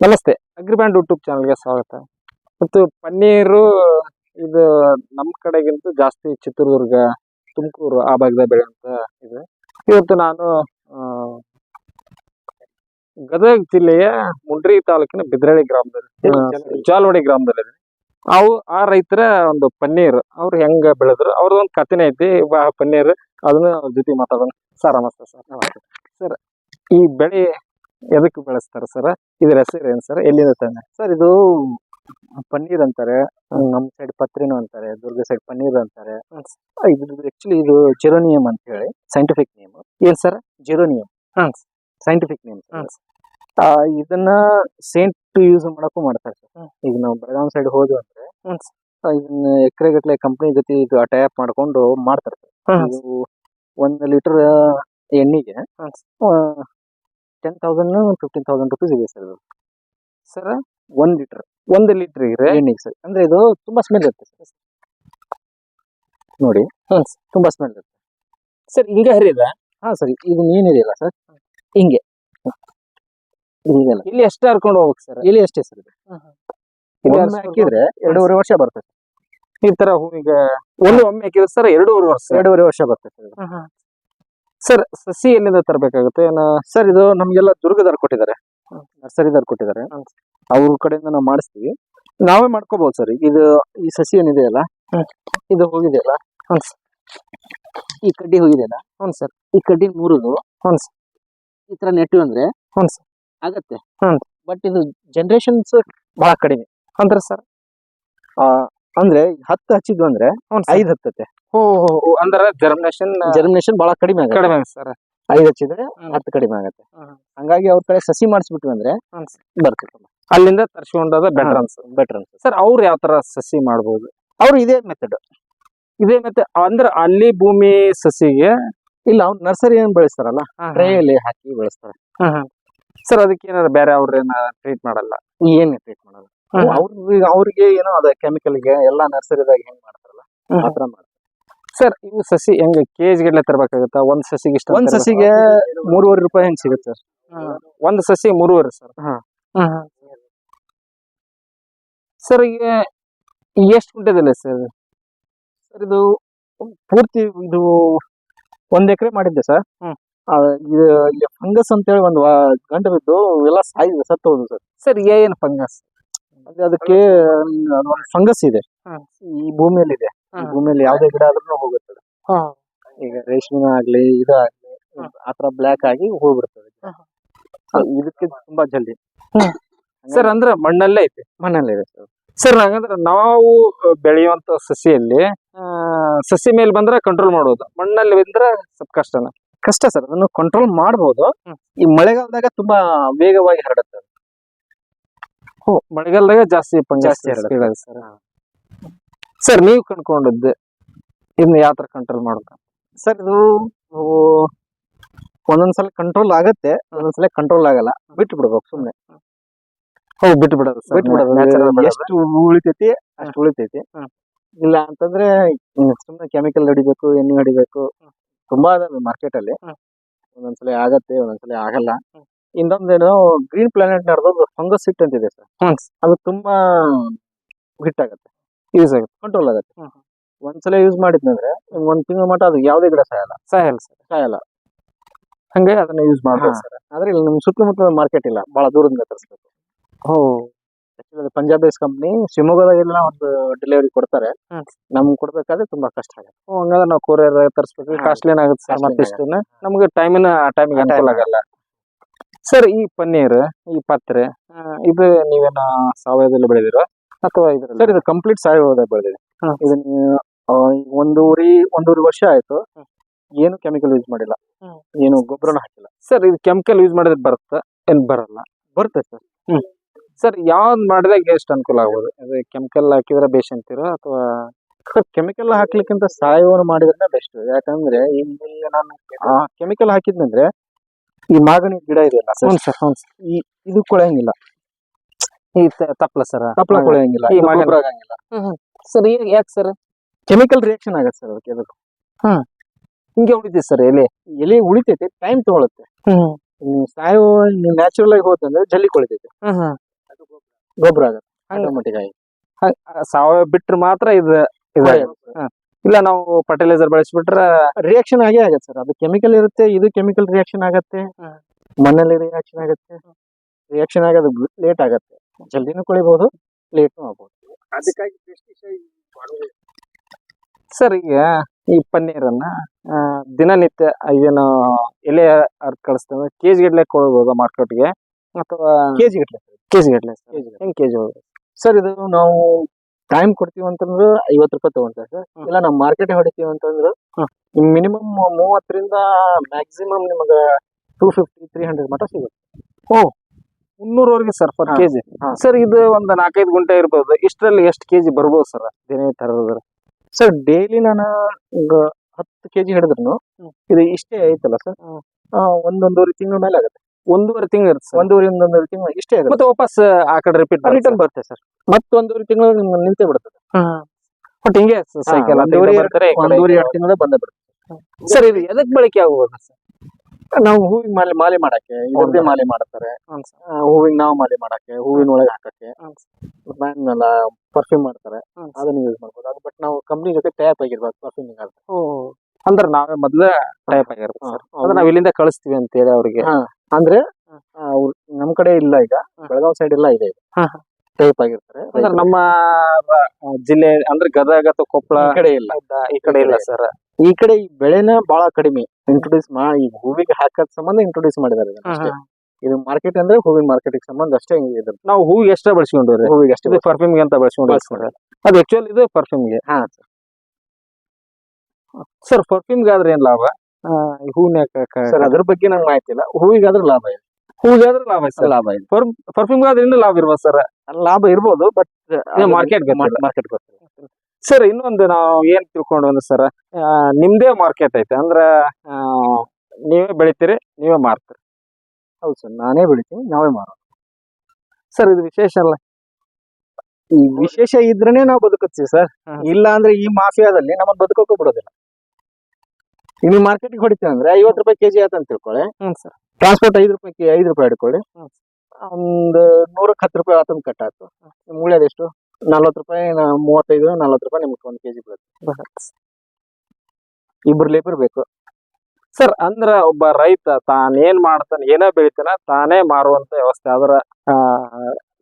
ನಮಸ್ತೆ. ಅಗ್ರಿಬ್ಯಾಂಡ್ ಯೂಟ್ಯೂಬ್ ಚಾನಲ್ಗೆ ಸ್ವಾಗತ. ಮತ್ತು ಪನ್ನೀರು ಇದು ನಮ್ಮ ಕಡೆಗಿಂತ ಜಾಸ್ತಿ ಚಿತ್ರದುರ್ಗ ತುಮಕೂರು ಆ ಭಾಗದಾಗ ಅಂತ ಇದೆ. ಇವತ್ತು ನಾನು ಗದಗ ಜಿಲ್ಲೆಯ ಮುಂಡ್ರಿ ತಾಲೂಕಿನ ಬಿದ್ರಳ್ಳಿ ಗ್ರಾಮದಲ್ಲಿ ಜಾಲ್ವಡಿ ಗ್ರಾಮದಲ್ಲಿ ಅವು ಆ ರೈತರ ಒಂದು ಪನ್ನೀರ್ ಅವ್ರು ಹೆಂಗ ಬೆಳೆದ್ರು ಅವ್ರದ್ದು ಒಂದು ಕಥೆನೆ ಐತಿ ಆ ಪನ್ನೀರ್ ಅದನ್ನ ಅವ್ರ ಜೊತೆ ಮಾತಾಡೋಣ ಸರ್ ನಮಸ್ತೆ ಸರ್. ನಮಸ್ತೆ ಸರ್ ಈ ಬೆಳೆ ಎದಕ್ಕೆ ಬೆಳೆಸ್ತಾರೆ ಸರ್ ಇದ್ರ ಹೆಸರು ಏನ್ ಸರ್ ಎಲ್ಲಿಂದ ತಂದೆ ಸರ್ ಇದು ಪನ್ನೀರ್ ಅಂತಾರೆ. ನಮ್ಮ ಸೈಡ್ ಪತ್ರಿನು ಅಂತಾರೆ ದುರ್ಗ ಸೈಡ್ ಪನ್ನೀರ್ ಅಂತಾರೆ. ಇದ್ರದ್ದು ಆಕ್ಚುಲಿ ಇದು ಜೆರೋನಿಯಂ ಅಂತ ಹೇಳಿ ಸೈಂಟಿಫಿಕ್ ನೇಮ್ ಏನ್ ಸರ್ ಜೆರೋನಿಯಂ. ಹಾಂ. Scientific name. ಇದನ್ನ ಸೇಂಟ್ ಯೂಸ್ ಮಾಡಕ್ಕೂ ಮಾಡ್ತಾರೆ ಸರ್ ಈಗ ನಾವು ಬೆಳಗಾಂ ಸೈಡ್ ಹೋದ್ವಿ ಅಂದ್ರೆ ಇದನ್ನ ಎಕರೆಗಟ್ಲೆ ಕಂಪನಿ ಜೊತೆ ಇದು ಟೈಪ್ ಮಾಡ್ಕೊಂಡು ಮಾಡ್ತಾರೆ ಸರ್ ಒಂದು ಇದು ಲೀಟರ್ ಎಣ್ಣೆಗೆ. Ten thousand fifteen thousand rupees ಇದೆ ಸರ್ ಇದು. ಸರ್ ಒಂದು ಲೀಟರ್ ಒಂದು ಲೀಟರ್ ಇದ್ರೆ ಎಣ್ಣೆಗೆ ಸರ್ ಅಂದ್ರೆ ಇದು ತುಂಬಾ ಸ್ಮೆಲ್ ಇರುತ್ತೆ ಸರ್ ನೋಡಿ ಹ್ಮ್. ತುಂಬಾ ಸ್ಮೆಲ್ ಇರುತ್ತೆ. ಸರ್ ಹಿಂಗೆ ಹರಿದ ಹಾ ಸರಿ ಇದು ಏನಿದೆಯಲ್ಲ ಸರ್ ಹಿಂಗೆ. ಇಲ್ಲಿ ಎಷ್ಟೇ ಹರ್ಕೊಂಡು ಹೋಗ್ಬೇಕು ಸರ್ ಇಲ್ಲಿ ಎಷ್ಟೇ ಸರ್ ಇದು. ಹಾಕಿದ್ರೆ ಎರಡೂವರೆ ವರ್ಷ ಬರ್ತದೆ. ಈ ತರ ಹೂವಿಗೆ ಒಂದು ಒಮ್ಮೆ ಹಾಕಿದ್ರೆ ಸರ್ ಎರಡೂವರೆ ವರ್ಷ. ಎರಡೂವರೆ ವರ್ಷ ಬರ್ತದೆ ಸರ್ ಸಸಿ ಎಲ್ಲಿಂದ ತರಬೇಕಾಗುತ್ತೆ? ಏನ ಸರ್ ಇದು ನಮಗೆಲ್ಲ ದುರ್ಗದಾರ್ ಕೊಟ್ಟಿದ್ದಾರೆ. ನರ್ಸರಿದಾರ ಕೊಟ್ಟಿದ್ದಾರೆ. ಅವ್ರ ಕಡೆಯಿಂದ ನಾವು ಮಾಡಿಸ್ತೀವಿ. ನಾವೇ ಮಾಡ್ಕೋಬಹುದು ಸರ್. ಇದು ಈ ಸಸಿ ಏನಿದೆಯಲ್ಲ. ಇದು ಹೋಗಿದೆಯಲ್ಲ? ಸರ್. ಈ ಕಡ್ಡಿ ಹೋಗಿದೆಯಲ್ಲ? ಹ್ಞೂ ಸರ್. ಈ ಕಡ್ಡಿ ಮೂರುದು? ಹ್ಞೂ ಸರ್. ಈ ತರ ನೆಟ್ಟು ಅಂದ್ರೆ? ಹ್ಞೂ ಸರ್. ಆಗತ್ತೆ. ಹ್ಞೂ ಬಟ್ ಇದು ಜನರೇಷನ್ಸ್ ಬಹಳ ಕಡಿಮೆ. ಅಂದ್ರೆ ಸರ್. ಅಂದ್ರೆ ಹತ್ತು ಹಚ್ಚಿದ್ವಿ ಅಂದ್ರೆ ಐದ್ ಹತ್ತೈತೆ ಹೋ ಅಂದ್ರೆ ಜರ್ಮಿನೇಷನ್ ಜರ್ಮಿನೇಷನ್ ಬಹಳ ಕಡಿಮೆ ಆಗುತ್ತೆ. ಕಡಿಮೆ ಸರ್. ಐದ್ ಹಚ್ಚಿದ್ರೆ ಹತ್ ಹತ್ತು ಕಡಿಮೆ ಆಗತ್ತೆ. ಹಂಗಾಗಿ ಅವ್ರ ಕಡೆ ಸಸಿ ಮಾಡಿಸ್ಬಿಟ್ವಿ ಅಂದ್ರೆ ಬರ್ತಿತ್ತು ಅಲ್ಲಿಂದ ತರ್ಸ್ಕೊಂಡದ ಬೆಟರ್ ಅನ್ಸ ಬೆಟರ್ ಸರ್ ಅವ್ರು ಯಾವ ತರ ಸಸಿ ಮಾಡ್ಬೋದು? ಅವ್ರು ಇದೇ ಮೆಥಡ್ ಇದೇ ಮೆಥಡ್ ಅಂದ್ರೆ ಅಲ್ಲಿ ಭೂಮಿ ಸಸಿಗೆ ಇಲ್ಲ ಅವ್ರು ನರ್ಸರಿ ಏನ್ ಬೆಳೆಸ್ತಾರಲ್ಲ ಟ್ರೇಯಲ್ಲಿ ಹಾಕಿ ಬೆಳೆಸ್ತಾರೆ. ಸರ್ ಅದಕ್ಕೆ ಏನಾದ್ರು ಬೇರೆ ಅವ್ರೇನ ಟ್ರೀಟ್ ಮಾಡಲ್ಲ? ಏನ್ ಟ್ರೀಟ್ ಮಾಡಲ್ಲ. ಅವ್ರಿಗೆ ಅವ್ರಿಗೆ ಏನೋ ಅದ ಕೆಮಿಕಲ್ಗೆ ಎಲ್ಲಾ ನರ್ಸರಿದಾಗ ಹೆಂಗ್ ಮಾಡ್ತಾರಲ್ಲ ಆತರ ಮಾಡ್ತಾರೆ. ಸರ್ ಇವು ಸಸಿ ಹೆಂಗ ಕೆಜಿ ಗಟ್ಲೆ ತರಬೇಕಾಗತ್ತ? ಒಂದ್ ಸಸಿಗೆ ಇಷ್ಟ ಒಂದ್ ಸಸಿಗೆ ಮೂರುವರೆ ರೂಪಾಯಿ ಹೆಂಗ್ ಸಿಗುತ್ತೆ? ಸರ್ ಒಂದ್ ಸಸಿ ಮೂರುವರೆ ಸರ್. ಹಾ. ಸರ್ ಈಗ ಎಷ್ಟು ಗುಂಟೆದಲ್ಲ ಸರ್? ಸರ್ ಇದು ಪೂರ್ತಿ ಇದು ಒಂದ್ ಎಕರೆ ಮಾಡಿದ್ದೆ ಸರ್. ಇದು ಫಂಗಸ್ ಅಂತೇಳಿ ಒಂದು ಗಂಟೆ ಬಿದ್ದು ಎಲ್ಲ ಸಾಯಿದೆ ಸತ್ತು ಹೋದ್ರು ಸರ್. ಸರ್ ಏನ್ ಫಂಗಸ್ ಅದೇ ಅದಕ್ಕೆ ಒಂದು ಫಂಗಸ್ ಇದೆ. ಹ್ಮ್. ಈ ಭೂಮಿಯಲ್ಲಿ ಇದೆ ಈ ಭೂಮಿಯಲ್ಲಿ ಯಾವ್ದೇ ಗಿಡ ಆದ್ರೂ ಹೋಗುತ್ತೆ ಅದು. ಈಗ ರೇಷ್ಮೆ ಆಗ್ಲಿ ಇದು ಆಗ್ಲಿ ಹ್ಮ್. ಆತರ ಬ್ಲಾಕ್ ಆಗಿ ಹೋಗ್ಬಿಡ್ತದೆ. ಹ್ಮ್. ಇದಕ್ಕೆ ತುಂಬಾ ಜಲ್ದಿ. ಸರ್ ಅಂದ್ರೆ ಮಣ್ಣಲ್ಲೇ ಐತಿ ಮಣ್ಣಲ್ಲೇ ಇದೆ ಸರ್ ಸರ್ ಹಾಗಂದ್ರೆ ನಾವು ಬೆಳೆಯುವಂತ ಸಸಿಯಲ್ಲಿ ಆ, ಸಸಿ ಮೇಲೆ ಬಂದ್ರೆ ಕಂಟ್ರೋಲ್ ಮಾಡೋದು ಮಣ್ಣಲ್ಲಿ ಬಂದ್ರೆ ಸ್ವಲ್ಪ ಕಷ್ಟನ. ಕಷ್ಟ ಸರ್ ಅದನ್ನು ಕಂಟ್ರೋಲ್ ಮಾಡಬಹುದು ಹ್ಮ್. ಈ ಮಳೆಗಾಲದಾಗ ತುಂಬಾ ವೇಗವಾಗಿ ಹರಡುತ್ತೆ ಅದು. ಮಳೆಗಾಲದಾಗ ಜಾಸ್ತಿ ಜಾಸ್ತಿ. ಸರ್. ಸರ್ ನೀವು ಕಂಡ್ಕೊಂಡದ್ದು. ಇದನ್ನ ಯಾವ ತರ ಕಂಟ್ರೋಲ್ ಮಾಡ್ಬೇಕು? ಸರ್ ಇದು ಒಂದೊಂದ್ಸಲ ಕಂಟ್ರೋಲ್ ಆಗತ್ತೆ ಒಂದೊಂದ್ಸಲ ಕಂಟ್ರೋಲ್ ಆಗಲ್ಲ. ಬಿಟ್ಟು ಬಿಡ್ಬೇಕು ಸುಮ್ನೆ ಹೋಗಿ ಬಿಟ್ಟು ಬಿಡೋದು ಸರ್ ಬಿಟ್ಟು ಬಿಡೋದು. Natural. ಎಷ್ಟು ಉಳಿತೈತಿ ಅಷ್ಟು ಉಳಿತೈತಿ. ಹ್ಮ್. ಇಲ್ಲ ಅಂತಂದ್ರೆ ಸುಮ್ಮನೆ ಸುಮ್ನೆ ಕೆಮಿಕಲ್ ಹೊಡಿಬೇಕು ಎಣ್ಣೆ ಹೊಡಿಬೇಕು. ತುಂಬಾ ಅದಾವೆ ಮಾರ್ಕೆಟ್ ಅಲ್ಲಿ ಹ್ಮ್. ಒಂದೊಂದ್ಸಲ ಆಗತ್ತೆ ಒಂದೊಂದ್ಸಲ ಆಗಲ್ಲ. ಹ್ಮ್. ಇನ್ನೊಂದೇನು ಗ್ರೀನ್ ಪ್ಲಾನೆಟ್ ನಡೆದೋದು ಫಂಗಸ್ ಹಿಟ್ ಅಂತಿದೆ ಸರ್. ಅದು ತುಂಬಾ ಹಿಟ್ ಆಗುತ್ತೆ. ಯೂಸ್ ಆಗುತ್ತೆ ಕಂಟ್ರೋಲ್ ಆಗತ್ತೆ. ಒಂದ್ಸಲ ಯೂಸ್ ಮಾಡಿದ್ನಂದ್ರೆ ನಿಮ್ಗೆ ಒಂದ್ ತಿಂಗಳ ಮಟ್ಟ ಅದು ಯಾವುದೇ ಗಿಡ ಸಾಯಲ್ಲ. ಸಾಯಲ್ಲ ಸರ್ ಸಾಯಲ್ಲ. ಹಂಗೆ ಅದನ್ನ ಯೂಸ್ ಮಾಡ್ಬೋದು ಸರ್ ಆದ್ರೆ ಇಲ್ಲಿ ನಮ್ ಸುತ್ತಮುತ್ತ ಮಾರ್ಕೆಟ್ ಇಲ್ಲ ಬಹಳ ದೂರದಿಂದ ತರಿಸ್ಬೇಕು. ಅದು ಪಂಜಾಬ್ ಬೇಸ್ ಕಂಪ್ನಿ ಶಿವಮೊಗ್ಗದಾಗೆಲ್ಲ ಒಂದು ಡೆಲಿವರಿ ಕೊಡ್ತಾರೆ. ನಮ್ಗೆ ಕೊಡ್ಬೇಕಾದ್ರೆ ತುಂಬಾ ಕಷ್ಟ ಆಗುತ್ತೆ. ಹಂಗಾದ್ರೆ ನಾವು ಕೊರಿಯರ್ ತರಿಸ್ಬೇಕು. ಕಾಸ್ಟ್ಲಿ ಏನಾಗುತ್ತೆ ಸರ್ ಮತ್ತಿಷ್ಟು ನಮ್ಗೆ ಟೈಮಿನ ಟೈಮಿಗೆ ಅನುಕೂಲ ಆಗಲ್ಲ. ಸರ್ ಈ ಪನ್ನೀರ್ ಈ ಪತ್ರೆ ಆ, ಇದು ನೀವೇನ ಸಾವಯವದಲ್ಲಿ ಬೆಳೆದಿರೋ ಅಥವಾ ಇದ್ರ ಸರ್ ಇದು ಕಂಪ್ಲೀಟ್ ಸಾವಯವದ ಬೆಳೆದಿದೆ. ಇದು ಆ, ಒಂದೂವರೆ ಒಂದೂವರೆ ವರ್ಷ ಆಯ್ತು. ಏನು ಕೆಮಿಕಲ್ ಯೂಸ್ ಮಾಡಿಲ್ಲ. ಹ್ಮ್. ಏನು ಗೊಬ್ಬರ ಹಾಕಿಲ್ಲ. ಸರ್ ಇದು ಕೆಮಿಕಲ್ ಯೂಸ್ ಮಾಡಿದ್ರೆ ಬರುತ್ತಾ? ಏನ್ ಬರಲ್ಲ. ಬರುತ್ತೆ ಸರ್ ಸರ್ ಯಾವ್ದು ಮಾಡಿದಾಗ ಎಷ್ಟು ಅನುಕೂಲ ಆಗ್ಬೋದು? ಅದೇ ಕೆಮಿಕಲ್ ಹಾಕಿದ್ರೆ ಬೇಷ್ ಅಂತೀರಾ ಅಥವಾ ಸರ್ ಕೆಮಿಕಲ್ ಹಾಕ್ಲಿಕ್ಕಿಂತ ಸಾವಯವ ಮಾಡಿದ್ರೆ ಬೆಸ್ಟ್ ಯಾಕಂದ್ರೆ ಈಗ ನಾನು ಕೆಮಿಕಲ್ ಹಾಕಿದ್ನಂದ್ರೆ ಈ ಮಾಗಣಿ ಗಿಡ ಇದೆಯಲ್ಲ ಹ್ಞೂ ಸರ್ ಹ್ಞೂ ಸರ್ ಈ ಇದು ಕೊಳೆಯಂಗಿಲ್ಲ ಈ ತಪ್ಪಲ ಸರ್ ತಪ್ಪಲ ಕೊಳೆಯಂಗಿಲ್ಲ ಈ ಗೊಬ್ಬರ ಆಗಂಗಿಲ್ಲ. ಸರ್ ಯಾಕೆ ಸರ್ ಕೆಮಿಕಲ್ ರಿಯಾಕ್ಷನ್ ಆಗತ್ತೆ ಸರ್ ಅದಕ್ಕೆ ಅದಕ್ಕೆ ಹಿಂಗೆ ಉಳಿತೈತೆ ಸರ್ ಎಲೆ. ಎಲೆ ಉಳಿತೈತೆ ಟೈಮ್ ತಗೊಳುತ್ತೆ. ನೀವು ಸಾವಯವ ನೀವು ನ್ಯಾಚುರಲ್ ಆಗಿ ಹೋತಂದ್ರೆ ಜಲ್ಲಿ ಕೊಳಿತೈತೆ. ಗೊಬ್ಬರ. ಆಗತ್ತೆ. ಆಟೋಮೆಟಿಕ್ ಆಗಿ. ಸಾವಯವ ಬಿಟ್ರೆ ಮಾತ್ರ ಇದು ಇದು ಇಲ್ಲ ನಾವು ಫರ್ಟಿಲೈಸರ್ ಬಳಸಿಬಿಟ್ರೆ ರಿಯಾಕ್ಷನ್ ಆಗೇ ಆಗತ್ತೆ ಸರ್ ಅದು ಕೆಮಿಕಲ್ ಇರುತ್ತೆ ಇದು ಕೆಮಿಕಲ್ ರಿಯಾಕ್ಷನ್ ಆಗತ್ತೆ. ಮಣ್ಣಲ್ಲಿ ರಿಯಾಕ್ಷನ್ ಆಗತ್ತೆ. ರಿಯಾಕ್ಷನ್ ಆಗೋದು ಲೇಟ್ ಆಗತ್ತೆ. ಜಲ್ದಿನೂ ಕೊಳಿಬಹುದು ಲೇಟ್ನು ಆಗ್ಬೋದು. ಅದಕ್ಕಾಗಿ ಸರ್ ಈಗ ಈ ಪನ್ನೀರನ್ನ ಆ, ದಿನನಿತ್ಯ ಏನು ಎಲೆ ಅರ್ಥ ಕಳಿಸ್ತೇವೆ ಕೆಜಿ ಗಟ್ಲೆ ಕೊಡ್ಬೋದು ಮಾರ್ಕೆಟ್ಗೆ ಅಥವಾ ಕೆಜಿ ಗಟ್ಲೆ ಕೆಜಿ ಗಟ್ಲೆ ಸರ್ ಕೆಜಿ ಹೆಂಗ್ ಕೆಜಿ ಹೋಗುತ್ತೆ ಸರ್ ಇದು ನಾವು ಟೈಮ್ ಕೊಡ್ತೀವಿ ಅಂತಂದ್ರೆ ಐವತ್ತು ರೂಪಾಯಿ ತಗೊಂತಾರೆ ಸರ್. ಇಲ್ಲ ನಾವು ಮಾರ್ಕೆಟ್ ಹೊಡಿತೀವಿ ಅಂತಂದ್ರೆ. ಮಿನಿಮಮ್ ಮೂವತ್ತರಿಂದ ಮ್ಯಾಕ್ಸಿಮಮ್ ನಿಮಗೆ ಟೂ ಫಿಫ್ಟಿ ತ್ರೀ ಹಂಡ್ರೆಡ್ ಮಟ್ಟ ಸಿಗುತ್ತೆ. ಮುನ್ನೂರವರೆಗೆ sir per K G sir ಇದು ಒಂದು ನಾಲ್ಕೈದು ಗುಂಟೆ ಇರ್ಬೋದು. ಇಷ್ಟರಲ್ಲಿ ಎಷ್ಟು ಕೆಜಿ ಬರ್ಬೋದು ಸರ್ ದಿನೇ ತರ ಸರ್ ಡೈಲಿ ನಾನು ಹತ್ತು ಕೆಜಿ ಹಿಡಿದ್ರು ಇದು ಇಷ್ಟೇ ಐತಲ್ಲ ಸರ್. ಒಂದೊಂದೂವರೆ ತಿಂಗಳ ಮೇಲೆ ಆಗುತ್ತೆ. ಒಂದೂವರೆ ತಿಂಗಳು ಇರುತ್ತೆ ಸರ್. ಒಂದೂವರೆ ಒಂದೊಂದೂವರೆ ತಿಂಗಳು ಇಷ್ಟೇ ಆಗುತ್ತೆ. ಮತ್ತೆ ವಾಪಸ್ ಆ ಕಡೆ ರಿಪೀಟ್ ರಿಟರ್ನ್ ಬರುತ್ತೆ ಸರ್. ಮತ್ತೊಂದೂವರೆ ತಿಂಗಳು ನಿಮ್ಗೆ ನಿಂತೇ ಬಿಡುತ್ತದೆ ಬಟ್ ಹಿಂಗೆ ಸೈಕಲ್ ಒಂದೂವರೆ ಒಂದೂವರೆ ಎರಡು ತಿಂಗಳ ಬಂದೇ ಬಿಡುತ್ತೆ ಸರ್. ಇದು ಎದಕ್ ಬಳಕೆ ಆಗ್ಬೋದು ಸರ್? ನಾವು ಹೂವಿನ ಮಾಲೆ ಮಾಲೆ ಮಾಡಕ್ಕೆ ಇದ್ರದ್ದೇ ಮಾಲೆ ಮಾಡ್ತಾರೆ. ಹ್ಮ್ ಸರ್. ಆ, ಹೂವಿನ ನಾವು ಮಾಲೆ ಮಾಡಕ್ಕೆ ಹೂವಿನ ಒಳಗೆ ಹಾಕಕ್ಕೆ. ಹ್ಮ್ ಎಲ್ಲ ಪರ್ಫ್ಯೂಮ್ ಮಾಡ್ತಾರೆ. ಹ್ಮ್. ಅದನ್ನ ಯೂಸ್ ಮಾಡ್ಬೋದು. ಅದು ಬಟ್ ನಾವು ಕಂಪ್ನಿ ಜೊತೆ ಟ್ಯಾಪ್ ಆಗಿರ್ಬೇಕು ಪರ್ಫ್ಯೂಮಿಂಗ್ ಆಗುತ್ತೆ ಅಂದ್ರೆ ನಾವೇ ಮೊದ್ಲೇ ಟೈಪ್ ಆಗಿರುತ್ತೆ ಸರ್. ಅಂದ್ರೆ ನಾವ್ ಇಲ್ಲಿಂದ ಕಳಿಸ್ತೀವಿ ಅಂತ ಹೇಳಿ ಅವ್ರಿಗೆ. ಹಾ. ಅಂದ್ರೆ ನಮ್ ಕಡೆ ಇಲ್ಲ ಈಗ. ಬೆಳಗಾವ್ ಸೈಡ್ ಎಲ್ಲ ಇದೆ ಹಾ. ಟೈಪ್ ಆಗಿರ್ತಾರೆ. ಅಂದ್ರೆ ನಮ್ಮ ಜಿಲ್ಲೆ ಅಂದ್ರೆ ಗದಗ ಅಥವಾ ಕೊಪ್ಪಳ ಈ ಕಡೆ ಇಲ್ಲ. ಈ ಕಡೆ ಇಲ್ಲ ಸರ್ ಈ ಕಡೆ ಈ ಬೆಳೆನ ಬಹಳ ಕಡಿಮೆ. ಇಂಟ್ರೊಡ್ಯೂಸ್ ಮಾ ಈ ಹೂವಿಗೆ ಹಾಕದ್ ಸಂಬಂಧ ಇಂಟ್ರೊಡ್ಯೂಸ್ ಮಾಡಿದ್ದಾರೆ ಇದನ್ನ ಅಷ್ಟೇ. ಇದು ಮಾರ್ಕೆಟ್ ಅಂದ್ರೆ ಹೂವಿನ ಮಾರ್ಕೆಟ್ ಸಂಬಂಧ ಅಷ್ಟೇ ಇದು. ನಾವು ಹೂವಿಗೆ ಎಷ್ಟ ಬಳಸ್ಕೊಂಡ್ರಿ ಹೂವಿಗೆ ಅಷ್ಟೇ ಇದು ಪರ್ಫ್ಯೂಮ್ ಅಂತ ಬಳಸ್ಕೊಂಡು ಬಳಸ್ಕೊಂಡ್ರೆ. ಅದು ಆಕ್ಚುಲ್ ಇದು ಪರ್ಫ್ಯೂಮ್ಗೆ. ಹಾ ಸರ್ ಸರ್ ಪರ್ಫ್ಯೂಮ್ ಗಾದ್ರೆ ಏನ್ ಲಾಭ? ಹೂವಿನ ಸರ್ ಅದ್ರ ಬಗ್ಗೆ ನಂಗೆ ಮಾಹಿತಿ ಇಲ್ಲ. ಹೂವಿಗಾದ್ರೂ ಲಾಭ ಇದೆ. ಹೂವಿಗಾದ್ರೆ ಲಾಭ ಸರ್. ಲಾಭ ಇದೆ. ಪರ್ಫ್ಯೂಮ್ ಆದ್ರಿಂದ ಲಾಭ ಇರ್ಬೋದು ಸರ್. ಲಾಭ ಇರ್ಬೋದು ಬಟ್ ಮಾರ್ಕೆಟ್ ಮಾರ್ಕೆಟ್ ಸರ್ ಇನ್ನೊಂದು ನಾವು ಏನ್ ತಿಳ್ಕೊಂಡು ಅಂದ್ರೆ ಸರ್? ನಿಮ್ದೇ ಮಾರ್ಕೆಟ್ ಐತೆ. ಅಂದ್ರ ನೀವೇ ಬೆಳಿತೀರಿ ನೀವೇ ಮಾರ್ತೀರಿ. ಹೌದು ಸರ್ ನಾನೇ ಬೆಳಿತೀನಿ ನಾವೇ ಮಾರೋದು. ಸರ್ ಇದು ವಿಶೇಷ ಅಲ್ಲ. ಈ ವಿಶೇಷ ಇದ್ರೇನೆ ನಾವು ಬದುಕತ್ತೀವಿ ಸರ್. ಇಲ್ಲ ಅಂದ್ರೆ ಈ ಮಾಫಿಯಾದಲ್ಲಿ ನಮ್ಮನ್ನ ಬದುಕೋಕೆ ಬಿಡೋದಿಲ್ಲ. ಈಗ ನೀವು ಮಾರ್ಕೆಟ್ಗೆ ಹೊಡಿತೀವಿ ಅಂದ್ರೆ ಐವತ್ತು ರೂಪಾಯಿ ಕೆಜಿ ಆಯ್ತು ಅಂತ ತಿಳ್ಕೊಳ್ಳಿ. ಹ್ಞೂ ಸರ್. ಟ್ರಾನ್ಸ್ಪೋರ್ಟ್ ಐದು ರೂಪಾಯಿ ಐದು ರೂಪಾಯಿ ಹಿಡ್ಕೊಳ್ಳಿ. ಒಂದು ನೂರಕ್ಕೆ ಹತ್ತು ರೂಪಾಯಿ ಆತಂದು ಕಟ್ ಆಯ್ತು ನಿಮ್ಗೆ ಉಳಿಯೋದೆಷ್ಟು ನಲ್ವತ್ತು ರೂಪಾಯಿ ಮೂವತ್ತೈದು ನಲ್ವತ್ತು ರೂಪಾಯಿ ನಿಮ್ಗೆ ಒಂದು ಕೆಜಿ ಬೀಳುತ್ತೆ. ಇಬ್ರು ಲೇಬರ್ ಬೇಕು. ಸರ್ ಅಂದ್ರ ಒಬ್ಬ ರೈತ ತಾನೇನ್ ಮಾಡ್ತಾನೆ ಏನೇ ಬೆಳಿತಾನ ತಾನೇ ಮಾರುವಂತ ವ್ಯವಸ್ಥೆ ಅದರ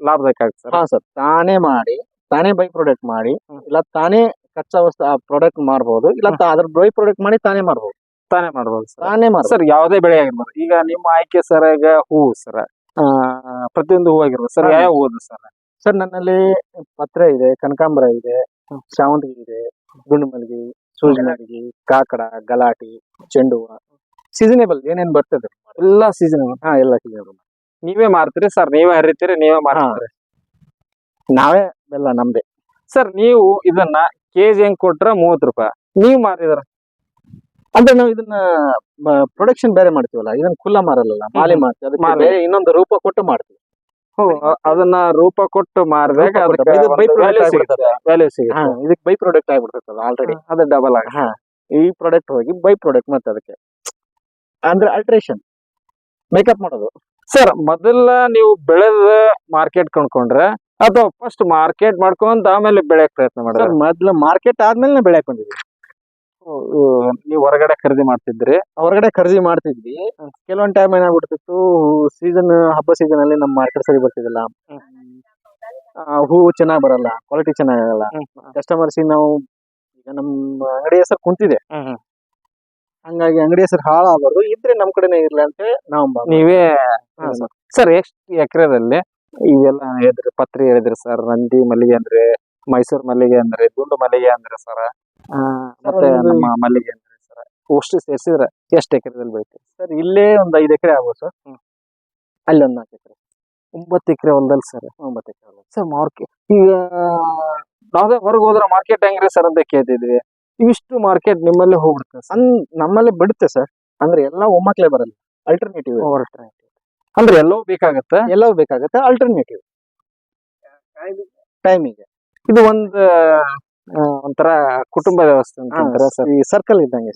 ಲಾಭದಾಯಕ ಆಗುತ್ತೆ ಸರ್. ಹಾ ಸರ್ ತಾನೇ ಮಾಡಿ ತಾನೇ ಬೈ ಪ್ರಾಡಕ್ಟ್ ಮಾಡಿ ಇಲ್ಲ ತಾನೇ ಕಚ್ಚಾ ವಸ್ತು ಆ ಪ್ರಾಡಕ್ಟ್ ಮಾಡಬಹುದು ಇಲ್ಲ ತಾ- ಅದ್ರ ಬೈ ಪ್ರಾಡಕ್ಟ್ ಮಾಡಿ ತಾನೇ ಮಾಡಬಹುದು ತಾನೇ ಮಾಡ್ಬೋದು ಸರ್. ತಾನೇ ಮಾಡ್ಬೋದು ಸರ್ ಯಾವುದೇ ಬೆಳೆ ಆಗಿರ್ಬೋದು. ಈಗ ನಿಮ್ಮ ಆಯ್ಕೆ ಸರ್ ಈಗ ಹೂವು ಸರ್. ಪ್ರತಿಯೊಂದು ಹೂ ಆಗಿರ್ಬೋದು. ಸರ್ ಹಾ. ಯಾವ ಹೂವು ಸರ್? ಸರ್ ನನ್ನಲ್ಲಿ ಪತ್ರೆ ಇದೆ ಕನಕಾಂಬರ ಇದೆ ಶಾವಂತಿಗೆ ಇದೆ ಗುಂಡು ಮಲ್ಲಿಗೆ ಸೂಜಿ ಮಲ್ಲಿಗೆ ಕಾಕಡ ಗಲಾಟಿ ಚೆಂಡು ಹೂವ ಸೀಸನೇಬಲ್ ಏನೇನ್ ಬರ್ತದೆ? ಎಲ್ಲಾ ಸೀಸನ್ ಹಾ ಎಲ್ಲ ಸೀಸನೇಬಲ್ ನೀವೇ ಮಾರ್ತೀರಿ ಸರ್. ನೀವೇ ಹರಿತೀರಿ ನೀವೇ ಮಾರ್ತೀರಿ. ನಾವೇ ಬೆಲ್ಲ ನಮ್ದೆ. ಸರ್ ನೀವು ಇದನ್ನ ಕೆಜಿ ಹೆಂಗ್ ಕೊಟ್ರ ಮೂವತ್ ರೂಪಾಯಿ? ನೀವ್ ಮಾರಿದ್ರ? ಅಂದ್ರೆ ನಾವು ಇದನ್ನ ಪ್ರೊಡಕ್ಷನ್ ಬೇರೆ ಮಾಡ್ತೀವಲ್ಲ ಇದನ್ನ ಖುಲ್ಲ ಮಾರಲ್ಲ ಮಾಲೆ. ಮಾಡ್ತೀವಿ ಅದಕ್ಕೆ. ಬೇರೆ ಇನ್ನೊಂದು ರೂಪ ಕೊಟ್ಟು ಮಾಡ್ತೀವಿ ಅದನ್ನ ರೂಪ ಕೊಟ್ಟು ಮಾರಿದಾಗ ವ್ಯಾಲ್ಯೂ ಸಿಗುತ್ತೆ ಇದಕ್ಕೆ ಬೈ ಪ್ರಾಡಕ್ಟ್ ಆಗ್ಬಿಡ್ತದೆ ಆಲ್ರೆಡಿ ಅದು ಡಬಲ್ ಆಗ ಈ ಪ್ರಾಡಕ್ಟ್ ಹೋಗಿ ಬೈ ಪ್ರಾಡಕ್ಟ್ ಮತ್ತೆ ಅದಕ್ಕೆ. ಅಂದ್ರೆ ಅಲ್ಟ್ರೇಷನ್ ಮೇಕಪ್ ಮಾಡೋದು. ಸರ್ ಮೊದಲ ನೀವು ಬೆಳೆದ ಮಾರ್ಕೆಟ್ ಕೊಂಡ್ಕೊಂಡ್ರೆ ಅಥವಾ ಫಸ್ಟ್ ಮಾರ್ಕೆಟ್ ಮಾಡ್ಕೊಂತ ಆಮೇಲೆ ಬೆಳೆಯಕ್ ಪ್ರಯತ್ನ ಮಾಡಿದ್ರೆ. ಮೊದ್ಲು ಮಾರ್ಕೆಟ್ ಆದ್ಮೇಲೆ ಬೆಳೆಯಕ್ ಬಂದಿದ್ವಿ. ನೀವು ಹೊರಗಡೆ ಖರೀದಿ ಮಾಡ್ತಿದ್ರಿ. ಹೊರಗಡೆ ಖರೀದಿ ಮಾಡ್ತಿದ್ವಿ. ಕೆಲವೊಂದ್ ಟೈಮ್ ಏನಾಗ್ಬಿಡ್ತಿತ್ತು ಸೀಸನ್ ಹಬ್ಬ ಸೀಸನ್ ಅಲ್ಲಿ ನಮ್ಮ ಮಾರ್ಕೆಟ್ ಸರಿ ಬರ್ತಿದಿಲ್ಲ ಹೂವು ಚೆನ್ನಾಗ್ ಬರಲ್ಲ ಕ್ವಾಲಿಟಿ ಚೆನ್ನಾಗಿರಲ್ಲ ಕಸ್ಟಮರ್ಸ್ ನಾವು ಈಗ ನಮ್ಮ ಅಂಗಡಿ ಹೆಸರು ಕುಂತಿದೆ. ಹಂಗಾಗಿ ಅಂಗಡಿ ಹೆಸರು ಹಾಳಾಗಬಾರ್ದು. ಇದ್ರೆ ನಮ್ ಕಡೆನೇ ಇರ್ಲಿ ಅಂತ ನಾವು ನೀವೇ ಸರ್. ಸರ್ ಎಷ್ಟು ಎಕರೆದಲ್ಲಿ ಇವೆಲ್ಲ ಹೇಳಿದ್ರಿ ಪತ್ರಿ ಹೇಳಿದ್ರಿ ಸರ್ ನಂದಿ ಮಲ್ಲಿಗೆ ಅಂದ್ರೆ ಮೈಸೂರು ಮಲ್ಲಿಗೆ ಅಂದ್ರೆ ದುಂಡು ಮಲ್ಲಿಗೆ ಅಂದ್ರೆ ಸರ್ ಮತ್ತೆ ನಮ್ಮ ಮಲ್ಲಿಗೆ ಅಂದ್ರೆ ಸರ್ ಅಷ್ಟು ಸೇರಿಸಿದ್ರೆ ಎಷ್ಟು ಎಕರೆದಲ್ಲಿ ಬೆಳಿತೀವಿ ಸರ್ ಇಲ್ಲೇ ಒಂದು ಐದು ಎಕರೆ ಆಗ್ಬೋದು ಸರ್. ಅಲ್ಲಿ ಒಂದ್ ನಾಲ್ಕು ಎಕರೆ. ಒಂಬತ್ತು ಎಕರೆ ಹೊಲದಲ್ಲಿ ಸರ್ ಒಂಬತ್ತು ಎಕರೆ ಹೊಲ ಸರ್ ಮಾರ್ಕೆಟ್ ಈಗ ನಾವೇ ಹೊರಗೆ ಹೋದ್ರೆ ಮಾರ್ಕೆಟ್ ಹೆಂಗ್ರಿ ಸರ್ ಅಂತ ಕೇಳ್ತಿದ್ವಿ. ಇವಿಷ್ಟು ಮಾರ್ಕೆಟ್ ನಿಮ್ಮಲ್ಲಿ ಹೋಗ್ಬಿಡ್ತದೆ ಸರ್ ನಮ್ಮಲ್ಲಿ ಬಿಡುತ್ತೆ ಸರ್ ಅಂದ್ರೆ ಎಲ್ಲ ಒಮ್ಮಕ್ಲೆ ಬರಲ್ಲ. ಅಲ್ಟರ್ನೇಟಿವ್ ಅಂದ್ರೆ ಎಲ್ಲವೂ ಬೇಕಾಗತ್ತೆ? ಎಲ್ಲವೂ ಬೇಕಾಗತ್ತೆ. ಅಲ್ಟರ್ನೇಟಿವ್ ಟೈಮಿಗೆ ಇದು ಒಂದು ಒಂಥರ ಕುಟುಂಬ ವ್ಯವಸ್ಥೆ ಅಂತಂದ್ರೆ ಸರ್. ಈ ಸರ್ಕಲ್ ಇದ್ದಂಗೆ.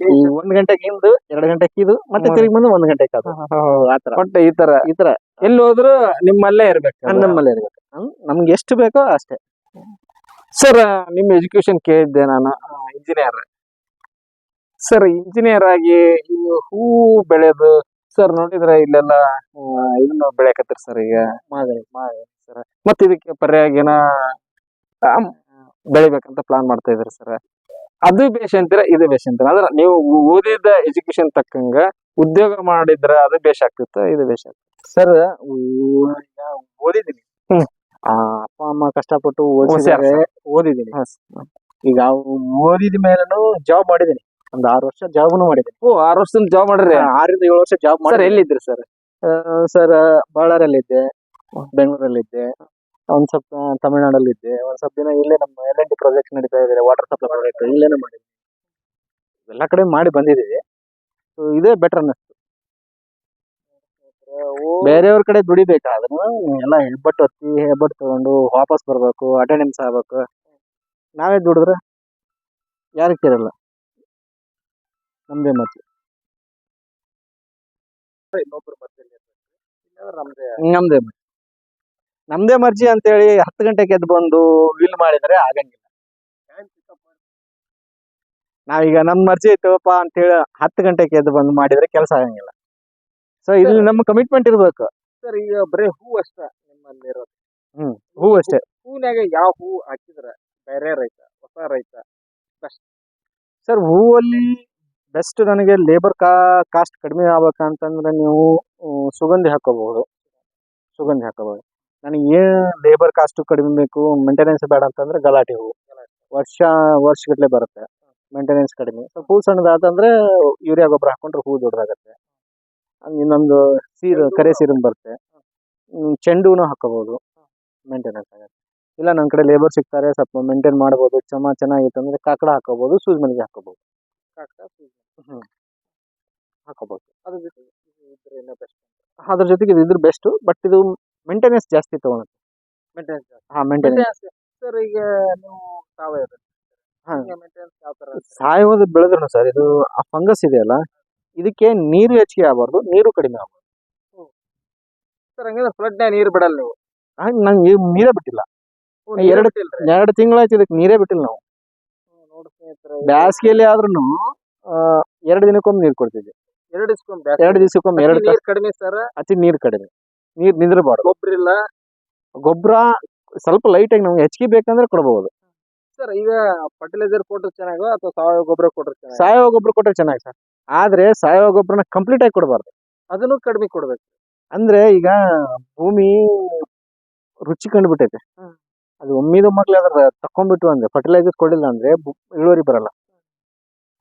ಈ ಒಂದ್ ಗಂಟೆಗೆ ಇಂದು ಎರಡ್ ಗಂಟೆಗೆ ಇದು ಮತ್ತೆ. ತಿರುಗಿ ಬಂದು ಒಂದ್ ಗಂಟೆಗೆ ಅದು ಆತರ ಒಟ್ಟು ಈ ತರ ಈ ತರ ಎಲ್ಲಿ ಹೋದ್ರು ನಿಮ್ಮಲ್ಲೇ ಇರ್ಬೇಕು ನಮ್ಮಲ್ಲೇ ಇರ್ಬೇಕು. ಹ್ಮ್. ನಮ್ಗೆ ಎಷ್ಟು ಬೇಕೋ ಅಷ್ಟೇ. ಸರ್ ನಿಮ್ಮ ಎಜುಕೇಶನ್ ಕೇಳಿದ್ದೆ ನಾನು ಇಂಜಿನಿಯರ್. ಸರ್ ಇಂಜಿನಿಯರ್ ಆಗಿ ಹೂ ಬೆಳೆದು ಸರ್ ನೋಡಿದ್ರೆ ಇಲ್ಲೆಲ್ಲ ಇದನ್ನ ಬೆಳೆಯಕತ್ತೀರಿ ಸರ್ ಈಗ? ಮಾದರಿ ಸರ್ ಮತ್ತೆ ಇದಕ್ಕೆ ಪರ್ಯಾಯ ಏನ ಬೆಳಿಬೇಕಂತ ಪ್ಲಾನ್ ಮಾಡ್ತಾ ಇದ್ರಿ ಸರ್ ಅದು ಬೇಷ್ ಅಂತೀರ ಇದು ಬೇಷ್ ಅಂತೀರ? ಅಂದ್ರೆ ನೀವು ಓದಿದ ಎಜುಕೇಶನ್ ತಕ್ಕಂಗ ಉದ್ಯೋಗ ಮಾಡಿದ್ರ ಅದು ಬೇಷ್ ಆಗ್ತಿತ್ತು ಇದು ಬೇಷ್ ಆಗ್ತಿತ್ತು? ಸರ್ ಓದಿದ್ದೀನಿ. ಆ, ಅಪ್ಪ ಅಮ್ಮ ಕಷ್ಟಪಟ್ಟು ಓದಿಸಿದ್ದಾರೆ ಓದಿದ್ದೀನಿ. ಈಗ ಓದಿದ ಮೇಲೂ ಜಾಬ್ ಮಾಡಿದ್ದೀನಿ. ಒಂದ್ ಆರು ವರ್ಷ ಜಾಬ್ನು ಮಾಡಿದ್ದೀನಿ ಓ ಆರು ವರ್ಷದಿಂದ ಜಾಬ್ ಮಾಡ್ರಿ ಆರಿಂದ ಏಳು ವರ್ಷ ಜಾಬ್ ಸರ್ ಮಾಡಿ ಎಲ್ಲಿದ್ರಿ ಸರ್ ಸರ್ ಬೆಂಗಳೂರಲ್ಲಿ ಇದ್ದೆ ಒಂದ್ ಸ್ವಲ್ಪ ತಮಿಳ್ನಾಡಲ್ಲಿದ್ದೆ ಒಂದ್ ಸ್ವಲ್ಪ ದಿನ ಇಲ್ಲೇ ನಮ್ಮ ಎಲ್ ಎನ್ ಡಿ ಪ್ರಾಜೆಕ್ಟ್ ನಡೀತಾ ಇದೆ ವಾಟರ್ ಸಪ್ಲೈ ಪ್ರಾಜೆಕ್ಟ್ ಇಲ್ಲೇನೆ ಮಾಡಿದ್ವಿ. ಎಲ್ಲ ಕಡೆ ಮಾಡಿ ಬಂದಿದ್ದೀವಿ. ಸೊ ಇದೇ ಬೆಟರ್ ಅನ್ನಿಸ್ತು. ಬೇರೆಯವ್ರ ಕಡೆ ದುಡಿಬೇಕಾದ್ರೂ ಎಲ್ಲ ಹೆಬ್ಬಟ್ಟು ಹತ್ತಿ ಹೆಬ್ಬಟ್ಟು ತಗೊಂಡು ವಾಪಸ್ ಬರ್ಬೇಕು ಅಟೆಂಡೆನ್ಸ್ ಆಗ್ಬೇಕು. ನಾವೇ ದುಡಿದ್ರೆ ಯಾರಿಗೆ ಕೇಳಲ್ಲ. ನಮ್ದೇ ಮತ್ತೆ. ನಮ್ದೇ ಮರ್ಜಿ ನಮ್ದೇ ಮರ್ಜಿ ಅಂತೇಳಿ ಹತ್ತು ಗಂಟೆಗೆ ಎದ್ದು ಬಂದು ವಿಲ್ ಮಾಡಿದ್ರೆ ಆಗಂಗಿಲ್ಲ. ನಾವೀಗ ನಮ್ ಮರ್ಜಿ ಐತಪ್ಪ ಅಂತೇಳಿ ಹತ್ತು ಗಂಟೆಗೆ ಎದ್ದು ಬಂದು ಮಾಡಿದ್ರೆ ಕೆಲಸ ಆಗಂಗಿಲ್ಲ. ಸೊ ಇಲ್ಲಿ ನಮ್ಮ ಕಮಿಟ್ಮೆಂಟ್ ಇರ್ಬೇಕು. ಸರ್ ಈಗ ಬರೀ ಹೂ ಅಷ್ಟೇ ನಿಮ್ಮಲ್ಲಿ ಇರೋದು. ಹೂ ಅಷ್ಟೇ. ಹೂನ್ಯಾಗ ಯಾವ ಹೂ ಹಾಕಿದ್ರೆ? ಬೇರೆ ರೈತ ಹೊಸ ರೈತ ಸರ್ ಹೂವಲ್ಲಿ ಬೆಸ್ಟ್ ನನಗೆ ಲೇಬರ್ ಕಾ ಕಾಸ್ಟ್ ಕಡಿಮೆ ಆಗ್ಬೇಕಂತಂದ್ರೆ ನೀವು ಸುಗಂಧಿ ಹಾಕೋಬಹುದು. ಸುಗಂಧಿ ಹಾಕೋಬಹುದು. ನನಗೆ ಏನು ಲೇಬರ್ ಕಾಸ್ಟ್ ಕಡಿಮೆ ಬೇಕು ಮೇಂಟೆನೆನ್ಸ್ ಬೇಡ ಅಂತಂದ್ರೆ ಗಲಾಟೆ ಹೂವು ವರ್ಷ ವರ್ಷಗಟ್ಟಲೆ ಬರುತ್ತೆ. ಮೇಂಟೆನೆನ್ಸ್ ಕಡಿಮೆ. ಸ್ವಲ್ಪ ಹೂ ಸಣ್ಣದಾತಂದ್ರೆ ಯೂರಿಯಾ ಗೊಬ್ಬರ ಹಾಕೊಂಡ್ರೆ ಹೂ ದೊಡ್ಡದಾಗತ್ತೆ. ಇನ್ನೊಂದು ಸೀರ್, ಕರೆ ಸೀರನ್ ಬರುತ್ತೆ. ಚೆಂಡೂನು ಹಾಕೋಬಹುದು. ಮೇಂಟೆನೆನ್ಸ್ ಆಗುತ್ತೆ. ಇಲ್ಲ ನನ್ನ ಕಡೆ ಲೇಬರ್ ಸಿಗ್ತಾರೆ, ಸ್ವಲ್ಪ ಮೇಂಟೈನ್ ಮಾಡ್ಬೋದು. ಚಮ, ಚೆನ್ನಾಗಿತ್ತು ಅಂದ್ರೆ ಕಾಕಡ ಹಾಕೋಬಹುದು, ಸೂಜ್ ಮನೆಗೆ ಹಾಕೋಬಹುದು. ಹಾಕೋಬಹುದು ಅದ್ರ ಜೊತೆಗೆ ಇದು ಇದ್ರೆ ಇನ್ನೂ ಬೆಸ್ಟ್ ಅದ್ರ ಜೊತೆಗೆ ಇದು ಇದ್ರ ಬೆಸ್ಟ್ ಬಟ್ ಇದು ಮೇಂಟೆನೆನ್ಸ್ ಜಾಸ್ತಿ ತಗೊಳುತ್ತೆ ಮೇಂಟೆನೆನ್ಸ್ ಹಾ ಮೇಂಟೆನೆನ್ಸ್ ಸರ್ ಈಗ ನೀವು ಸಾವಯವ ಹಾ. ಮೇಂಟೆನೆನ್ಸ್ ಯಾವ ಥರ ಸಾವಯವ ಬೆಳೆದ್ರು ಸರ್ ಇದು ಆ ಫಂಗಸ್ ಇದೆಯಲ್ಲ ಇದಕ್ಕೆ ನೀರು ಹೆಚ್ಚಿಗೆ ಆಗಬಾರ್ದು ನೀರು ಕಡಿಮೆ ಆಗಬಾರ್ದು. ಸರ್ ಹಂಗಂದ್ರೆ ಫ್ಲಡ್ ನೀರು ಬಿಡಲ್ಲ ನೀವು? ನಂಗೆ ನೀರೇ ಬಿಟ್ಟಿಲ್ಲ. ಎರಡು ಎರಡು ತಿಂಗಳಾಯ್ತು ಇದಕ್ಕೆ ನೀರೇ ಬಿಟ್ಟಿಲ್ಲ ನಾವು. ಬ್ಯಾಸಿಗೆಯಲ್ಲಿ ಆದ್ರೂ ಎರಡು ದಿನಕ್ಕೊಮ್ಮೆ ನೀರು ಕೊಡ್ತಿದ್ವಿ ಎರಡು ದಿವಸಕ್ಕೊಮ್ಮೆ ಎರಡು ದಿವಸಕ್ಕೊಮ್ಮೆ ಎರಡು ನೀರ್ ಕಡಿಮೆ ಸರ್? ಅತಿ ನೀರು ಕಡಿಮೆ. ನೀರು ನಿಂದ್ರಬಾರ್ದು. ಗೊಬ್ಬರ ಇಲ್ಲ? ಗೊಬ್ಬರ ಸ್ವಲ್ಪ ಲೈಟಾಗಿ ನಮ್ಗೆ ಹೆಚ್ಚಿಗೆ ಬೇಕಂದ್ರೆ ಕೊಡಬಹುದು ಸರ್ ಈಗ ಫರ್ಟಿಲೈಸರ್ ಕೊಟ್ಟರೆ ಚೆನ್ನಾಗೋ ಅಥವಾ ಸಾವಯವ ಗೊಬ್ಬರ ಕೊಟ್ಟರೆ ಚೆನ್ನಾಗಿ? ಸಾವಯವ ಗೊಬ್ಬರ ಕೊಟ್ಟರೆ ಚೆನ್ನಾಗಿ ಸರ್. ಆದ್ರೆ ಸಾವಯವ ಗೊಬ್ಬರನ ಕಂಪ್ಲೀಟ್ ಆಗಿ ಕೊಡಬಾರ್ದು. ಅದನ್ನು ಕಡಿಮೆ ಕೊಡ್ಬೇಕು. ಅಂದ್ರೆ ಈಗ ಭೂಮಿ ರುಚಿ ಕಂಡುಬಿಟ್ಟೈತೆ. ಅದು ಒಮ್ಮಿದ ಮಕ್ಳು ಅದ್ರ ತಕೊಂಡ್ಬಿಟ್ಟು ಅಂದ್ರೆ ಫರ್ಟಿಲೈಸರ್ಸ್ ಕೊಡಲಿಲ್ಲ ಅಂದ್ರೆ ಇಳುವರಿ ಬರಲ್ಲ.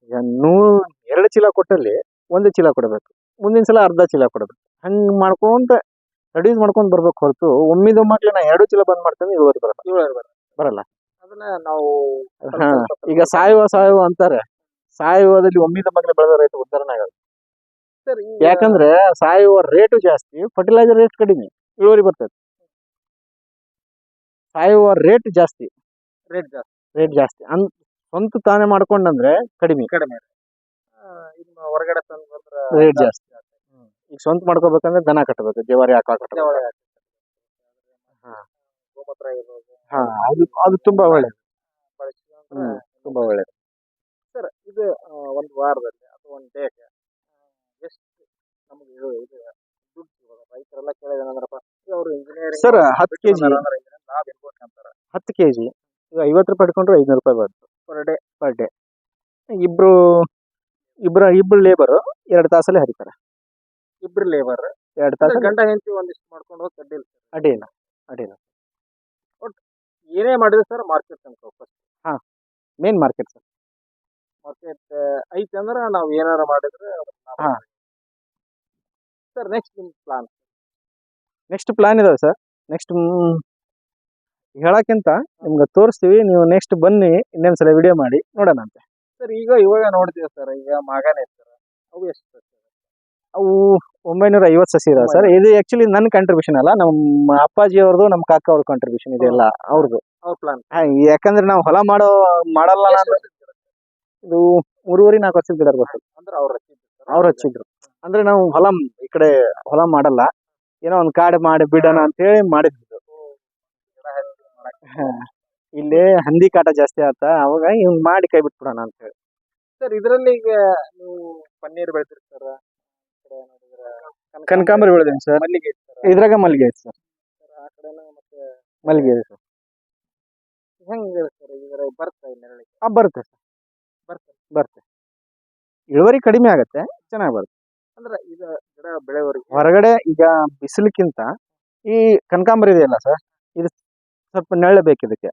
ಈಗ ನೂರ್ ಎರಡು ಚೀಲ ಕೊಟ್ಟಲ್ಲಿ ಒಂದು ಚೀಲ ಕೊಡಬೇಕು. ಮುಂದಿನ ಸಲ ಅರ್ಧ ಚೀಲ ಕೊಡಬೇಕು. ಹಂಗ್ ಮಾಡ್ಕೊಂತ ರೆಡ್ಯೂಸ್ ಮಾಡ್ಕೊಂಡು ಬರ್ಬೇಕು ಹೊರತು ಒಮ್ಮಿದ ಮಕ್ಳು ನಾ ಎರಡು ಚೀಲ ಬಂದ್ ಮಾಡ್ತೇನೆ ಇಳುವರಿ ಬರಲ್ಲ. ಇಳುವರಿ ಬರಲ್ಲ. ಬರಲ್ಲ. ಅದನ್ನ ನಾವು ಈಗ ಸಾವಯವ ಸಾವಯವ ಅಂತಾರೆ. ಸಾವಯವದಲ್ಲಿ ಒಮ್ಮಿದ ಮಕ್ಳು ಬೆಳೆದ ರೈತ ಉದಾಹರಣೆ ಆಗಲ್ಲ. ಸರ್ ಯಾಕಂದ್ರೆ ಸಾವಯವ ರೇಟು ಜಾಸ್ತಿ ಫರ್ಟಿಲೈಸರ್ ರೇಟ್ ಕಡಿಮೆ ಇಳುವರಿ ಬರ್ತದೆ. ಸಾವಯವ ರೇಟ್ ಜಾಸ್ತಿ. ರೇಟ್ ಜಾಸ್ತಿ. ರೇಟ್ ಜಾಸ್ತಿ. ಅನ್ ಸ್ವಂತ ತಾನೇ ಮಾಡ್ಕೊಂಡಂದ್ರೆ ಕಡಿಮೆ. ಕಡಿಮೆ. ಇನ್ನು ಹೊರಗಡೆ ತಂದು ಬಂದ್ರೆ ರೇಟ್ ಜಾಸ್ತಿ ಈಗ ಸ್ವಂತ ಮಾಡ್ಕೋಬೇಕಂದ್ರೆ ದನ ಕಟ್ಟಬೇಕು ಜವಾರಿ ಆಕಳ ಕಟ್ಟಬೇಕು ಜವಳಿ ಹಾ. ಗೋಮೂತ್ರ ಇರ್ಬೋದು ಹಾ ಅದು ಅದು ತುಂಬಾ ಒಳ್ಳೇದು. ಹ್ಮ್. ತುಂಬಾ ಒಳ್ಳೇದು. ಸರ್ ಇದು ಒಂದು ವಾರದಲ್ಲಿ ಅಥವಾ ಒಂದು ಡೇಗೆ ಎಷ್ಟು ನಮಗೆ ಇದು ಇದು ದುಡ್ಡು ಸಿಗೋದು ರೈತರೆಲ್ಲ ಕೇಳಿದ್ರಪ್ಪ ಅವರು ಇಂಜಿನಿಯರಿಂಗ್ ಸರ್ ಹತ್ತು kg. ಲಾಭ ಇರ್ಬೇಕಂತಾರ ಹತ್ತು ಕೆಜಿ. ಈಗ ಐವತ್ತು ರೂಪಾಯಿ ಇಟ್ಕೊಂಡ್ರೆ ಐದುನೂರು ರೂಪಾಯಿ ಬರುತ್ತೆ. ಪರ್ ಡೇ ಪರ್ ಡೇ ಇಬ್ರು ಇಬ್ರು ಇಬ್ಬರು ಲೇಬರು ಎರಡು ತಾಸಲ್ಲಿ ಹರಿತಾರೆ. ಇಬ್ಬರು ಲೇಬರ್ ಎರಡು ತಾಸು ಗಂಡ ಹೆಂಡತಿ ಒಂದಿಷ್ಟು ಮಾಡ್ಕೊಂಡು ಹೋಗಿ ಅಡ್ಡಿಲ್ಲ ಅಡ್ಡಿಲ್ಲ ಅಡ್ಡಿಲ್ಲ ಒಟ್ಟು ಏನೇ ಮಾಡಿದ್ರೆ ಸರ್ ಮಾರ್ಕೆಟ್ ತನಕ first main market sir. Market ಐತೆ ಅಂದ್ರೆ ನಾವು ಏನಾರ ಮಾಡಿದ್ರೆ ಹಾಂ. ಸರ್ ನೆಕ್ಸ್ಟ್ ನಿಮ್ಮ ಪ್ಲಾನ್ ನೆಕ್ಸ್ಟ್ ಪ್ಲಾನ್ ಇದಾವೆ ಸರ್. ನೆಕ್ಸ್ಟ್ ಹೇಳಕ್ಕಿಂತ ನಿಮ್ಗೆ ತೋರಿಸ್ತೀವಿ ನೀವು ನೆಕ್ಸ್ಟ್ ಬನ್ನಿ ಇನ್ನೊಂದ್ಸಲ ವಿಡಿಯೋ ಮಾಡಿ ನೋಡೋಣಂತೆ ಸರ್ ಈಗ ಇವಾಗ ನೋಡ್ತೀವಿ ಸರ್ ಈಗ ಮಗನೇ ಸರ್. ಅವು ಎಷ್ಟು ಅವು ಒಂಬೈನೂರ ಐವತ್ತು ಸಸಿ ಇದಾವೆ ಸರ್. ಇದು ಆಕ್ಚುಲಿ ನನ್ನ ಕಾಂಟ್ರಿಬ್ಯೂಷನ್ ಅಲ್ಲ ನಮ್ಮ ಅಪ್ಪಾಜಿ ಅವ್ರದ್ದು ನಮ್ಮ ಕಾಕ ಅವ್ರ ಕಾಂಟ್ರಿಬ್ಯೂಷನ್ ಇದೆಲ್ಲ ಅವ್ರದ್ದು ಅವ್ರ ಪ್ಲಾನ್ ಹಾಂ ಯಾಕಂದ್ರೆ ನಾವು ಹೊಲ ಮಾಡೋ ಮಾಡಲ್ಲ ಇದು ಮೂರುವರೆ ನಾಲ್ಕು ವರ್ಷದ ಗಿಡ ಇರ್ಬೇಕು ಅಂದ್ರೆ ಅವ್ರು ಅವ್ರು ಹಚ್ಚಿದ್ರು. ಅಂದ್ರೆ ನಾವು ಹೊಲ ಈ ಕಡೆ ಹೊಲ ಮಾಡಲ್ಲ. ಏನೋ ಒಂದು ಕಾಡು ಮಾಡಿ ಬಿಡೋಣ ಅಂತ ಹೇಳಿ ಮಾಡಿದ್ವಿ. ಇಲ್ಲಿ ಹಂದಿ ಕಾಟ ಜಾಸ್ತಿ ಆತ ಅವಾಗ ಹಿಂಗ್ ಮಾಡಿ ಕೈ ಬಿಟ್ಬಿಡೋಣ ಅಂತ ಹೇಳಿ ಸರ್ ಇದರಲ್ಲಿ ಈಗ ನೀವು ಪನ್ನೀರ್ ಬೆಳೆದಿರ್ತಾರ ಕನಕಾಂಬರಿ ಬೆಳೆದೇನೆ ಸರ್. ಮಲ್ಲಿಗೆ ಇದ್ರಾಗ ಮಲ್ಲಿಗೆ ಐತಿ ಸರ್. ಆ ಕಡೆ ಮತ್ತೆ ಮಲ್ಲಿಗೆ ಇದೆ ಸರ್. ಹೆಂಗೆ ಸರ್ ಇದರ ಬರ್ತಾ ನೆರಳಿಗೆ ಆ ಬರುತ್ತೆ ಸರ್. ಬರ್ತೆ ಬರುತ್ತೆ. ಇಳುವರಿ ಕಡಿಮೆ ಆಗತ್ತೆ ಚೆನ್ನಾಗಿ ಬರುತ್ತೆ. ಅಂದ್ರೆ ಈಗ ಗಿಡ ಬೆಳೆವರೆಗೆ ಹೊರಗಡೆ ಈಗ ಬಿಸಿಲಕ್ಕಿಂತ ಈ ಕನಕಾಂಬರಿ ಇದೆಯಲ್ಲ ಸರ್ ಸ್ವಲ್ಪ ನೆರಳು ಬೇಕು ಇದಕ್ಕೆ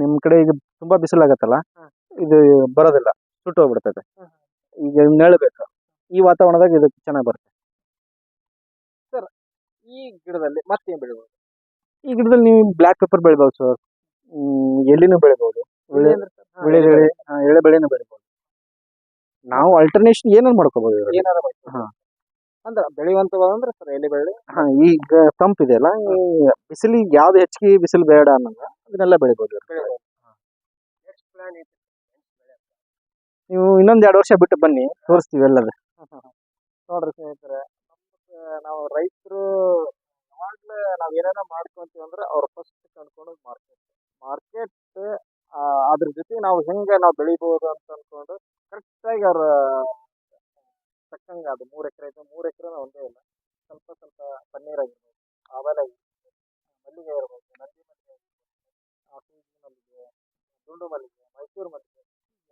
ನಿಮ್ಮ ಕಡೆ ಈಗ ತುಂಬಾ ಬಿಸಿಲಾಗತ್ತಲ್ಲ. ಇದು ಬರೋದಿಲ್ಲ ಸುಟ್ಟು ಹೋಗ್ಬಿಡ್ತದೆ. ಈಗ ನೆರಳು ಬೇಕು. ಈ ವಾತಾವರಣದಾಗ ಇದು ಚೆನ್ನಾಗಿ ಬರುತ್ತೆ. ಈ ಗಿಡದಲ್ಲಿ ಮತ್ತೆ ಬೆಳಿಬೋದು? ಈ ಗಿಡದಲ್ಲಿ ನೀವು ಬ್ಲ್ಯಾಕ್ ಪೇಪರ್ ಬೆಳಿಬಹುದು ಸರ್. ಎಲ್ಲಿನೂ? ಹಾ, ಬೆಳೆ ಎಳೆ ಬೆಳೆನೂ ಬೆಳಿಬಹುದು ನಾವು ಅಲ್ಟರ್ನೇಷನ್ ಏನಾರು ಮಾಡ್ಕೋಬಹುದು ಏನಾರು. ಅಂದ್ರೆ ಬೆಳೆಯುವಂತವ ಅಂದ್ರೆ ಸರ್ ಎಲೆ ಬೆಳೆ. ಹಾ ಈಗ ತಂಪ್ ಇದೆಯಲ್ಲ ಈ ಬಿಸಿಲಿಗೆ ಯಾವ್ದು ಹೆಚ್ಚಿಗೆ ಬಿಸಿಲು ಬೇಡ ಅನ್ನಂಗ ಅದನ್ನೆಲ್ಲ ಬೆಳಿಬಹುದು ಇದ್ರಲ್ಲಿ. ನೆಕ್ಸ್ಟ್ ಪ್ಲಾನ್ ಐತಿ ನೀವು ಇನ್ನೊಂದ್ ಎರಡು ವರ್ಷ ಬಿಟ್ಟು ಬನ್ನಿ ತೋರಿಸ್ತೀವಿ ಎಲ್ಲದ ನೋಡ್ರಿ ಸ್ನೇಹಿತರೆ ನಾವು ರೈತರು ಯಾವಾಗ್ಲೂ ನಾವ್ ಏನೇನೋ ಮಾಡ್ಕೊಂತೀವಿ ಅಂದ್ರೆ ಅವ್ರ ಫಸ್ಟ್ ಕಂಡ್ಕೊಂಡು ಮಾರ್ಕೆಟ್ ಮಾರ್ಕೆಟ್ ಅದ್ರ ಜೊತೆಗೆ ನಾವು ಹೆಂಗೆ ನಾವು ಬೆಳಿಬಹುದು ಅಂತ ಅನ್ಕೊಂಡು ಕರೆಕ್ಟಾಗಿ ಅವ್ರ ತಕ್ಕಂಗೆ ಅದು ಮೂರು ಎಕರೆ ಐತೆ ಮೂರು ಎಕರೆ ಒಂದೇ ಇಲ್ಲ. ಸ್ವಲ್ಪ ಸ್ವಲ್ಪ ಪನ್ನೀರ್ ಆಗಿರ್ಬೋದು ಆಮೇಲೆ ಆಗಿರ್ಬೋದು, ಮಲ್ಲಿಗೆ ಇರ್ಬೋದು ನಂದಿ ಮಲ್ಲಿಗೆ ಆಗಿರ್ಬೋದು ಮಲ್ಲಿಗೆ ದುಂಡು ಮಲ್ಲಿಗೆ, ಮೈಸೂರು ಮಲ್ಲಿಗೆ,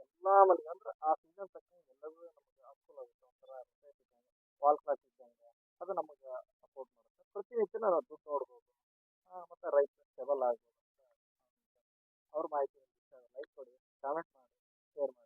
ಎಲ್ಲ ಮಲ್ಲಿಗೆ ಅಂದ್ರೆ ಆ ಸೀಸನ್ ತಕ್ಕಂಗೆ ಎಲ್ಲವೂ ನಮಗೆ ಅನುಕೂಲ ಆಗುತ್ತೆ. ಒಂಥರ ರಿಸೈಟ್ ಇದ್ದಂಗೆ ವಾಲ್ ಕ್ಲಾಕ್ ಇದ್ದಂಗೆ ಅದು ನಮಗೆ ಸಪೋರ್ಟ್ ಮಾಡುತ್ತೆ. ಪ್ರತಿನಿತ್ಯ ನಾವು ದುಡ್ಡು ನೋಡ್ಬೋದು. ಮತ್ತು ರೈತ ಸ್ಟೆಬಲ್ ಆಗ್ಬೋದು ಅವ್ರ ಮಾಹಿತಿ ಲೈಕ್ ಕೊಡಿ ಕಾಮೆಂಟ್ ಮಾಡಿ ಶೇರ್ ಮಾಡಿ.